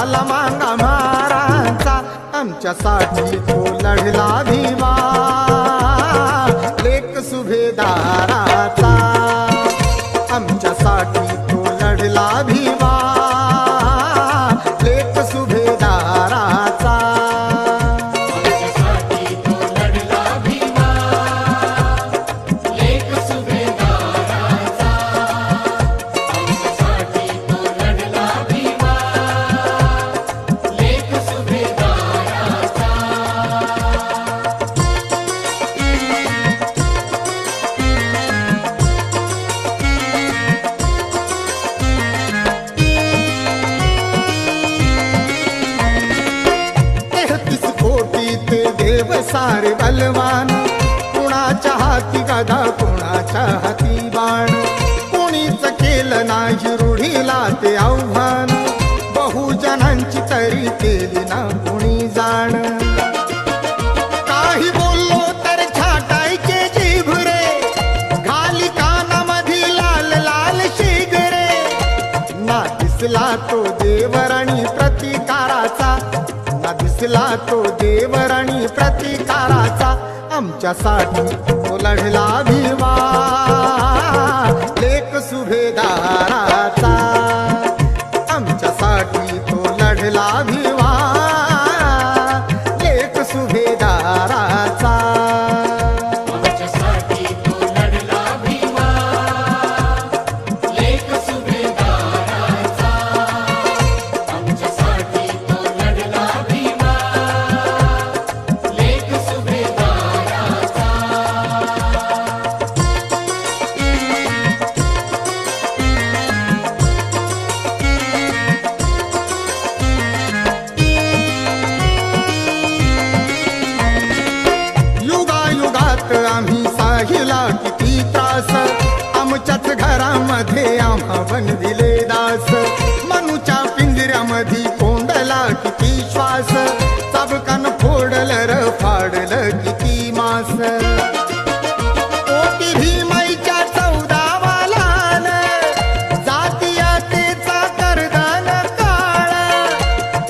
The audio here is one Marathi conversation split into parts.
झाला मांगा मारांचा आमच्यासाठी तो लढला भीम. देव सारे बलवान. कुणाच्या हाती गदा कुणाच्या हाती बाण. कुणीच केलं नाही रूढीला ते आव्हान. बहुजनांची तरी केली ना कुणी जाण. काही बोललो तर छाटायचे जीभ रे घाली कानामध्ये लाल लाल शिगरे. ना दिसला तो देवराणी प्रतिकाराचा. ना दिसला तो प्रतिकाराचा आमच्यासाठी तो लढला भीमा बनविले दास. मनुच्या पिंजऱ्यामध्ये कोंडला किती श्वास. चाबकान फोडल र फाडल किती मास. कोटी भीमाईच्या चौदावालान जातीयतेचा करदान काळ.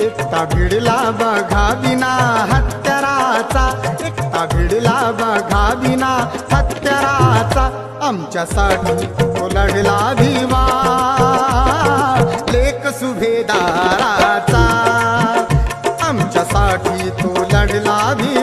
एकटा भिडला बघा बिना हत्याराचा. एकटा भिडला बघा बिना हत्याराचा. आमच्यासाठी तो लढला भीमा दाराचा. आमच्यासाठी तो लढला भी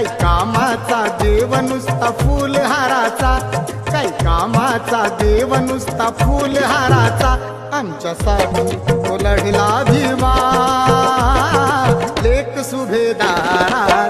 काय कामाचा देव नुसता फुलहाराचा? काय कामाचा देव नुसता फुलहाराचा? आमच्यासाठी तो लढला भीमा. लेख सुभेदार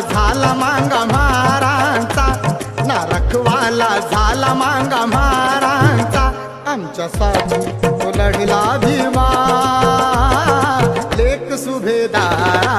झाला मांगा महारांचा नरकवाला झाला मांगा महारांचा आमच्या साधू तो लढला भीमा. लेख सुभेदारा